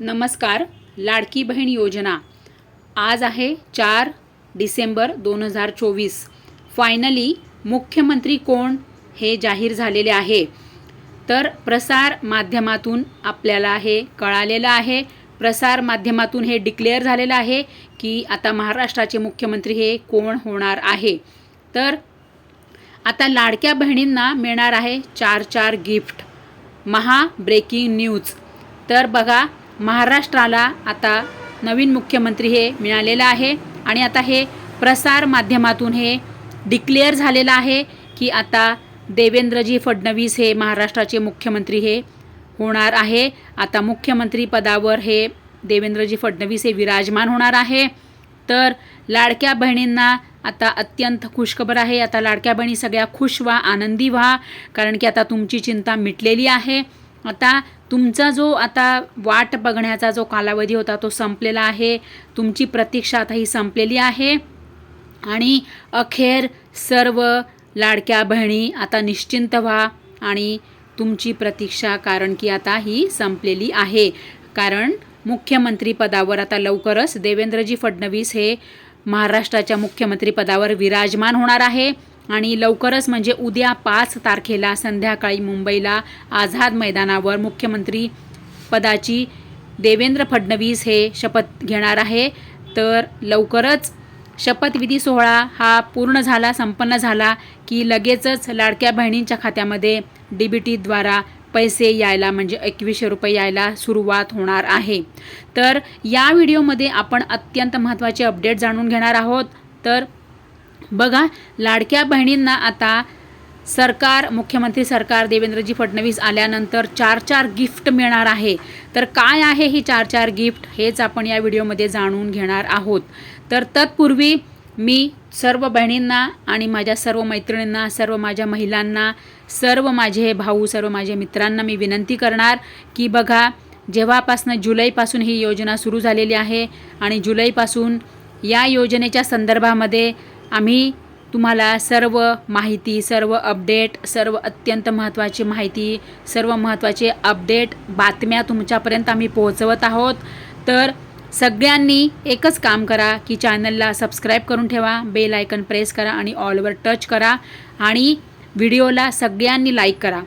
नमस्कार लाडकी बहीण योजना. आज आहे चार डिसेंबर दोन हजार चोवीस. फायनली मुख्यमंत्री कोण हे जाहीर झालेले आहे? तर प्रसार माध्यमातून आपल्याला हे कळालेलं आहे. प्रसार माध्यमातून हे डिक्लेअर झालेलं आहे की आता महाराष्ट्राचे मुख्यमंत्री हे कोण होणार आहे? तर आता लाडक्या बहिणींना मिळणार आहे चार चार गिफ्ट. महा ब्रेकिंग न्यूज. तर बघा महाराष्ट्राला आता नवीन मुख्यमंत्री हे मिळालेलं आहे. आणि आता हे प्रसार माध्यमातून हे डिक्लेअर झालेलं आहे की आता देवेंद्रजी फडणवीस हे महाराष्ट्राचे मुख्यमंत्री हे होणार आहे. आता मुख्यमंत्री पदावर हे देवेंद्रजी फडणवीस हे विराजमान होणार आहे. तर लाडक्या बहिणींना आता अत्यंत खुशखबर आहे. आता लाडक्या बहिणी सगळ्या खुश व्हा आनंदी व्हा कारण की आता तुमची चिंता मिटलेली आहे. आता तुमचा जो आता वाट बघण्याचा जो कालावधी होता तो संपलेला आहे. तुमची प्रतीक्षा आता ही संपलेली आहे. आणि अखेर सर्व लाडक्या बहिणी आता निश्चिंत व्हा आणि तुमची प्रतीक्षा कारण की आता ही संपलेली आहे. कारण मुख्यमंत्रीपदावर आता लवकरच देवेंद्रजी फडणवीस हे महाराष्ट्राच्या मुख्यमंत्रीपदावर विराजमान होणार आहे. आणि लवकरच म्हणजे उद्या पाच तारखेला संध्याकाळी मुंबईला आझाद मैदानावर मुख्यमंत्री पदाची देवेंद्र फडणवीस हे शपथ घेणार आहे. तर लवकरच शपथविधी सोहळा हा पूर्ण झाला संपन्न झाला की लगेचच लाडक्या बहिणींच्या खात्यामध्ये डी बी टीद्वारा पैसे यायला म्हणजे एकवीसशे रुपये यायला सुरुवात होणार आहे. तर या व्हिडिओमध्ये आपण अत्यंत महत्त्वाचे अपडेट जाणून घेणार आहोत. तर बघा लाडक्या बहिणींना आता सरकार मुख्यमंत्री सरकार देवेंद्रजी फडणवीस आल्यानंतर चार चार गिफ्ट मिळणार आहे. तर काय आहे ही चार चार गिफ्ट? हेच आपण या व्हिडिओमध्ये जाणून घेणार आहोत. तर तत्पूर्वी मी सर्व बहिणींना आणि माझ्या सर्व मैत्रिणींना सर्व माझ्या महिलांना सर्व माझे भाऊ सर्व माझ्या मित्रांना मी विनंती करणार की बघा जेव्हापासनं जुलैपासून ही योजना सुरू झालेली आहे आणि जुलैपासून या योजनेच्या संदर्भामध्ये आम्ही तुम्हाला सर्व माहिती सर्व अपडेट सर्व अत्यंत महत्त्वाची माहिती सर्व महत्त्वाचे अपडेट बातम्या तुमच्यापर्यंत आम्ही पोहोचवत आहोत. तर सगळ्यांनी एकच काम करा की चॅनलला सबस्क्राईब करून ठेवा बेल आयकन प्रेस करा आणि ऑलवर टच करा आणि व्हिडिओला सगळ्यांनी लाईक करा.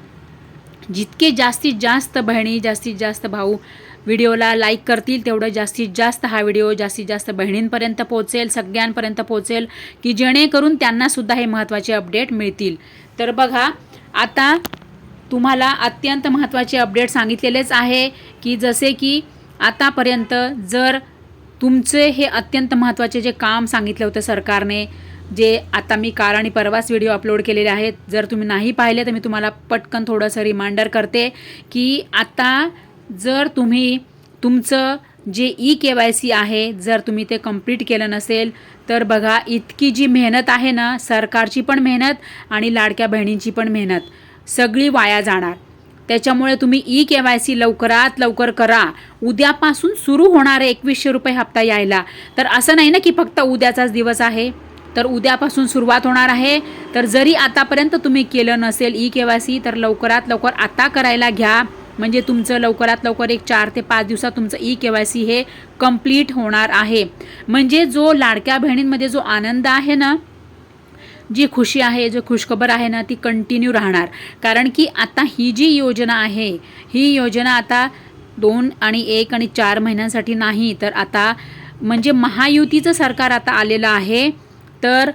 जितके जास्तीत जास्त बहिणी जास्तीत जास्त भाऊ व्हिडिओला लाईक करतील तेवढं जास्तीत जास्त हा व्हिडिओ जास्तीत जास्त बहिणींपर्यंत पोहोचेल सगळ्यांपर्यंत पोहोचेल की जेणेकरून त्यांनासुद्धा हे महत्त्वाचे अपडेट मिळतील. तर बघा आता तुम्हाला अत्यंत महत्त्वाचे अपडेट सांगितलेलेच आहे की जसे की आतापर्यंत जर तुमचे हे अत्यंत महत्त्वाचे जे काम सांगितलं होतं सरकारने जे आता मी काल आणि परवाच व्हिडिओ अपलोड केलेले आहेत जर तुम्ही नाही पाहिले तर मी तुम्हाला पटकन थोडंसं रिमाइंडर करते की आता जर तुम्ही तुमचं जे ई के वाय सी आहे जर तुम्ही ते कंप्लीट केलं नसेल तर बघा इतकी जी मेहनत आहे ना सरकारची पण मेहनत आणि लाडक्या बहिणींची पण मेहनत. सगळी वाया जाणार. त्याच्यामुळे तुम्ही ई के वाय सी लवकरात लवकर करा. उद्यापासून सुरू होणार आहे एकवीसशे रुपये हप्ता यायला. तर असं नाही ना की फक्त उद्याचाच दिवस आहे. तर उद्यापासून सुरुवात होणार आहे. तर जरी आतापर्यंत तुम्ही केलं नसेल ई के वाय सी तर लवकरात लवकर आता करायला घ्या. म्हणजे तुमचं लवकरात लवकर एक चार ते पाच दिवसात तुमचं ई के वाय सी हे कंप्लीट होणार आहे. म्हणजे जो लाडक्या बहिणींमध्ये जो आनंद आहे ना जी खुशी आहे जो खुशखबर आहे ना ती कंटिन्यू राहणार. कारण की आता ही जी योजना आहे ही योजना आता दोन आणि एक आणि चार महिन्यांसाठी नाही तर आता म्हणजे महायुतीचं सरकार आता आलेलं आहे तर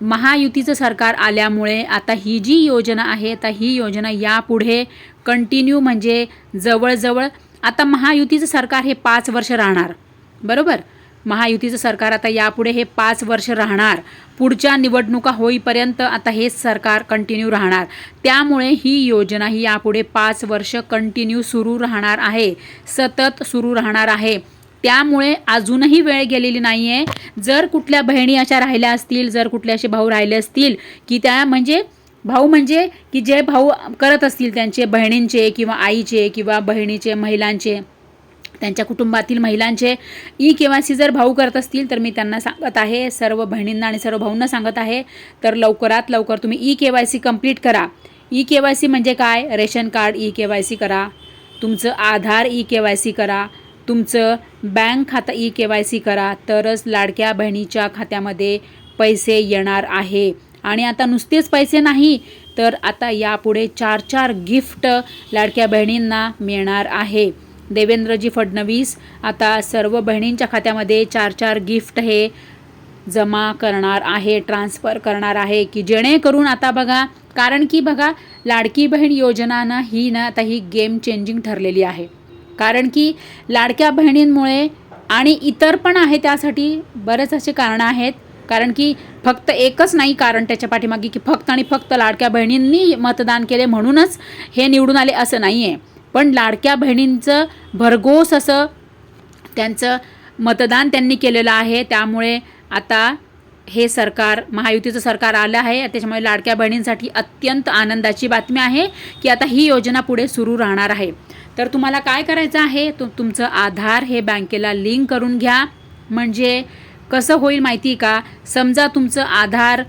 महायुतीचं सरकार आल्यामुळे आता ही जी योजना आहे आता ही योजना यापुढे कंटिन्यू म्हणजे जवळजवळ आता महायुतीचं सरकार हे पाच वर्ष राहणार बरोबर? महायुतीचं सरकार आता यापुढे हे पाच वर्ष राहणार. पुढच्या निवडणुका होईपर्यंत आता हेच सरकार कंटिन्यू राहणार. त्यामुळे ही योजना ही यापुढे पाच वर्ष कंटिन्यू सुरू राहणार आहे सतत सुरू राहणार आहे. त्यामुळे अजूनही वेळ गेलेली नाही आहे जर कुठल्या बहिणी अशा राहिल्या असतील जर कुठले असे भाऊ राहिले असतील की त्या म्हणजे भाऊ म्हणजे की जे भाऊ करत असतील त्यांचे बहिणींचे किंवा आईचे किंवा बहिणीचे महिलांचे त्यांच्या कुटुंबातील महिलांचे ई के वाय सी जर भाऊ करत असतील तर मी त्यांना सांगत आहे सर्व बहिणींना आणि सर्व भाऊंना सांगत आहे तर लवकरात लवकर तुम्ही E K Y C complete करा. ई के वाय सी म्हणजे काय? Ration card E K Y C करा. तुमचं Aadhaar E K Y C करा. तुमचं बँक खातं ई के वाय सी करा तरच लाडक्या बहिणीच्या खात्यामध्ये पैसे येणार आहे. आणि आता नुसतेच पैसे नाही तर आता यापुढे चार चार गिफ्ट लाडक्या बहिणींना मिळणार आहे. देवेंद्रजी फडणवीस आता सर्व बहिणींच्या खात्यामध्ये चार चार गिफ्ट हे जमा करणार आहे ट्रान्सफर करणार आहे की जेणेकरून आता बघा कारण की बघा लाडकी बहीण योजना ना ही ना आता ही गेम चेंजिंग ठरलेली आहे. कारण की लाडक्या बहिणींमुळे आणि इतर पण आहे त्यासाठी बरेच असे कारणं आहेत. कारण की फक्त एकच नाही कारण त्याच्या पाठीमागे की फक्त आणि फक्त लाडक्या बहिणींनी मतदान केले म्हणूनच हे निवडून आले असं नाही आहे पण लाडक्या बहिणींचं भरघोस असं त्यांचं मतदान त्यांनी केलेलं आहे. त्यामुळे आता हे सरकार महायुतीचं सरकार आलं आहे. त्याच्यामुळे लाडक्या बहिणींसाठी अत्यंत आनंदाची बातमी आहे की आता ही योजना पुढे सुरू राहणार आहे. तर तुम्हाला काय करायचं आहे? तु तुमचं आधार हे बँकेला लिंक करून घ्या. म्हणजे कसं होईल माहिती आहे का? समजा तुमचं आधार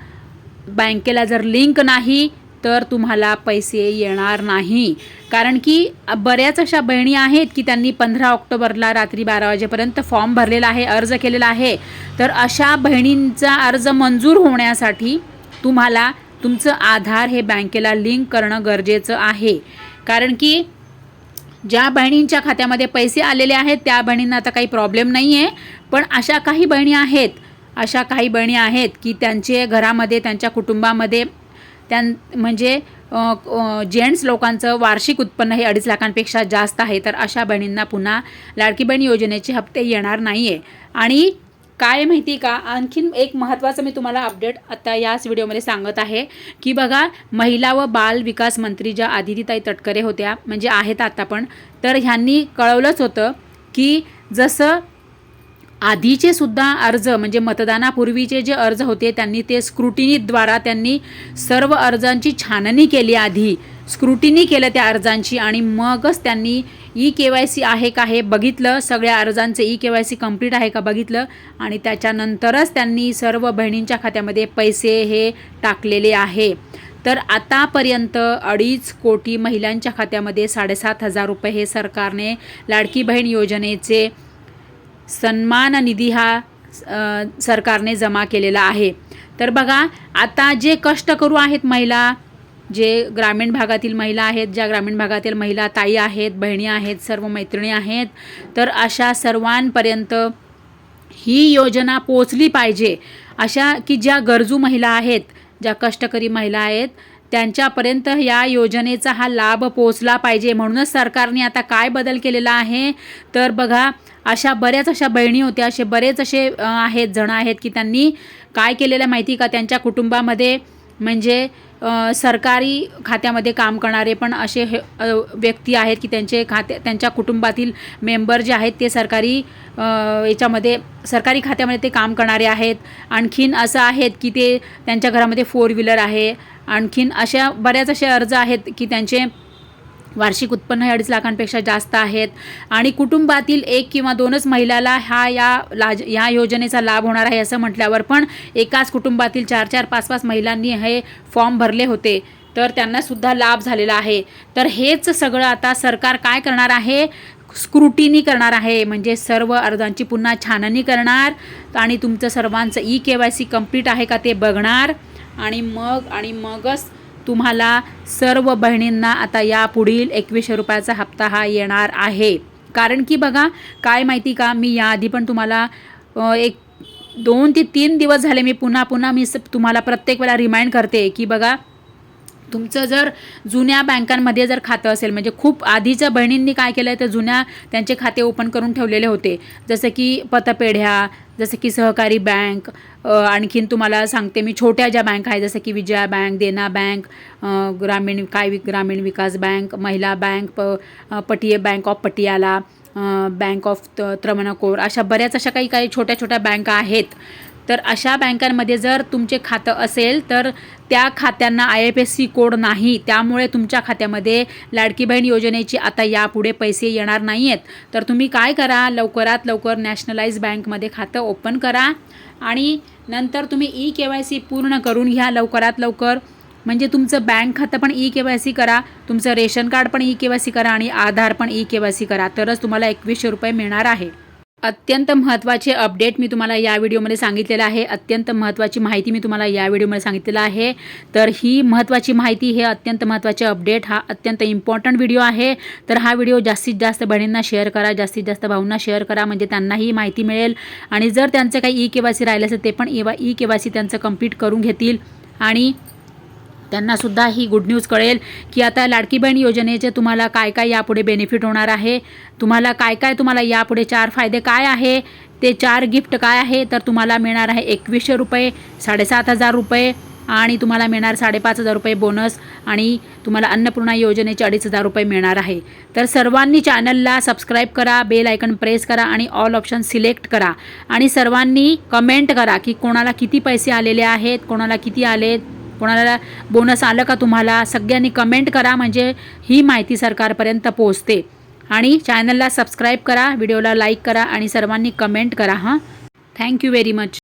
बँकेला जर लिंक नाही तर तुम्हाला पैसे येणार नाही. कारण की बऱ्याच अशा बहिणी आहेत की त्यांनी पंधरा ऑक्टोबरला रात्री बारा वाजेपर्यंत फॉर्म भरलेला आहे अर्ज केलेला आहे. तर अशा बहिणींचा अर्ज मंजूर होण्यासाठी तुम्हाला तुमचं आधार हे बँकेला लिंक करणं गरजेचं आहे. कारण की ज्या बहिणींच्या खात्यामध्ये पैसे आलेले आहेत त्या बहिणींना आता काही प्रॉब्लेम नाही आहे पण अशा काही बहिणी आहेत अशा काही बहिणी आहेत की त्यांचे घरामध्ये त्यांच्या कुटुंबामध्ये त्यां म्हणजे जेंट्स लोकांचं वार्षिक उत्पन्न हे अडीच लाखांपेक्षा जास्त आहे तर अशा बहिणींना पुन्हा लाडकी बहीण योजनेचे हप्ते येणार नाही आहे आणि काय माहिती का? आणखीन एक महत्त्वाचं मी तुम्हाला अपडेट आता याच व्हिडिओमध्ये सांगत आहे की बघा महिला व बाल विकास मंत्री ज्या आदितीताई तटकरे होत्या म्हणजे आहेत आता पण तर ह्यांनी कळवलंच होतं की जसं आधीचे सुद्धा अर्ज म्हणजे मतदानापूर्वीचे जे अर्ज होते त्यांनी ते स्क्रुटिनीद्वारा त्यांनी सर्व अर्जांची छाननी केली आधी. स्क्रुटिनी केलं त्या अर्जांची आणि मगच त्यांनी ई के वाय सी आहे का हे बघितलं. सगळ्या अर्जांचे E K Y C complete आहे का बघितलं. आणि त्याच्यानंतरच त्यांनी सर्व बहिणींच्या खात्यामध्ये पैसे हे टाकलेले आहे. तर आतापर्यंत अडीच कोटी महिलांच्या खात्यामध्ये साडेसात हजार रुपये हे सरकारने लाडकी बहीण योजनेचे सन्मान निधी हा सरकारने जमा केलेला आहे. तर बघा आता जे कष्ट करू आहेत महिला जे ग्रामीण भागातील महिला आहेत ज्या ग्रामीण भागातील महिला ताई आहेत बहिणी आहेत सर्व मैत्रिणी आहेत तर अशा सर्वांपर्यंत ही योजना पोचली पाहिजे. अशा की ज्या गरजू महिला आहेत ज्या कष्टकरी महिला आहेत त्यांच्यापर्यंत या योजनेचा हा लाभ पोचला पाहिजे. म्हणूनच सरकारने आता काय बदल केलेला आहे? तर बघा अशा बऱ्याच अशा बहिणी होत्या असे बरेच असे आहेत जण आहेत की त्यांनी काय केलेलं माहिती का? त्यांच्या कुटुंबामध्ये म्हणजे सरकारी खात्यामध्ये काम करणारे पण असे हे व्यक्ती आहेत की त्यांचे खाते त्यांच्या कुटुंबातील मेंबर जे आहेत ते सरकारी याच्यामध्ये सरकारी खात्यामध्ये ते काम करणारे आहेत. आणखीन असं आहेत की ते त्यांच्या घरामध्ये फोर व्हीलर आहे. आणखीन अशा बऱ्याच असे अर्ज आहेत की त्यांचे वार्षिक उत्पन्न हे अडीच लाखांपेक्षा जास्त आहेत. आणि कुटुंबातील एक किंवा दोनच महिलाला हा या लाज या योजनेचा लाभ होणार आहे असं म्हटल्यावर पण एकाच कुटुंबातील चार चार पाच पाच महिलांनी हे फॉर्म भरले होते. तर त्यांनासुद्धा लाभ झालेला आहे. तर हेच सगळं आता सरकार काय करणार आहे? स्क्रुटिनी करणार आहे. म्हणजे सर्व अर्जांची पुन्हा छाननी करणार आणि तुमचं सर्वांचं E K Y C complete आहे का ते बघणार. आणि मग आणि मगच तुम्हाला सर्व बहिणींना आता यापुढील एकवीसशे रुपयाचा हप्ता हा येणार आहे. कारण की बघा काय माहिती का मी याआधी पण तुम्हाला एक दोन ते तीन दिवस झाले मी पुन्हा पुन्हा मी स- तुम्हाला प्रत्येक वेळा रिमाइंड करते की बघा तुमचं जर जुन्या बँकांमध्ये जर खातं असेल म्हणजे खूप आधीच्या बहिणींनी काय केलं आहे तर जुन्या त्यांचे खाते ओपन करून ठेवलेले होते. जसं की पतपेढ्या जसं की सहकारी बँक आणखीन तुम्हाला सांगते मी छोट्या ज्या बँक आहेत जसं की विजया बँक देना बँक ग्रामीण काय वि ग्रामीण विकास बँक महिला बँक प अ, bank of Patiala bank of त त्रमणकोर अशा बऱ्याच अशा काही काही छोट्या छोट्या बँका आहेत. तर अशा बँकांमध्ये जर तुमचे खातं असेल तर त्या खात्यांना I F S C code नाही. त्यामुळे तुमच्या खात्यामध्ये लाडकी बहीण योजनेची आता यापुढे पैसे येणार नाही आहेत तर तुम्ही काय करा? लवकरात लवकर नॅशनलाइज बँकमध्ये खातं ओपन करा आणि नंतर तुम्ही ई के वाय सी पूर्ण करून घ्या लवकरात लवकर. म्हणजे तुमचं बँक खातं पण ई के वाय सी करा तुमचं रेशन कार्ड पण ई के वाय सी करा आणि आधार पण ई के वाय सी करा. तरच तुम्हाला एकवीसशे रुपये मिळणार आहे. अत्यंत महत्त्वाचे अपडेट मी तुम्हाला या व्हिडिओमध्ये सांगितलेलं आहे. अत्यंत महत्त्वाची माहिती मी तुम्हाला या व्हिडिओमध्ये सांगितलेलं आहे. तर ही महत्त्वाची माहिती हे अत्यंत महत्त्वाचे अपडेट हा अत्यंत इम्पॉर्टंट व्हिडिओ आहे. तर हा व्हिडिओ जास्तीत जास्त बहिणींना शेअर करा जास्तीत जास्त भाऊंना शेअर करा म्हणजे त्यांनाही माहिती मिळेल. आणि जर त्यांचं काही ई के वाय सी राहिलं असेल ते पण ई के वाय सी त्यांचं कंप्लीट करून घेतील. आणि त्यांनासुद्धा ही गुड न्यूज कळेल की आता लाडकी बहीण योजनेचे तुम्हाला काय काय यापुढे बेनिफिट होणार आहे? तुम्हाला काय काय तुम्हाला यापुढे चार फायदे काय आहे? ते चार गिफ्ट काय आहे? तर तुम्हाला मिळणार आहे एकवीसशे रुपये साडेसात हजार रुपये आणि तुम्हाला मिळणार साडेपाच हजार रुपये बोनस आणि तुम्हाला अन्नपूर्णा योजनेचे अडीच हजार रुपये मिळणार आहे. तर सर्वांनी चॅनलला सबस्क्राईब करा बेल आयकन प्रेस करा आणि ऑल ऑप्शन सिलेक्ट करा. आणि सर्वांनी कमेंट करा की कोणाला किती पैसे आलेले आहेत कोणाला किती आलेत कोणाला बोनस आलं का तुम्हाला? सगळ्यांनी कमेंट करा म्हणजे ही माहिती सरकारपर्यंत पोहोचते. आणि चॅनलला सबस्क्राईब करा व्हिडिओला लाईक करा आणि सर्वांनी कमेंट करा हां. Thank you very much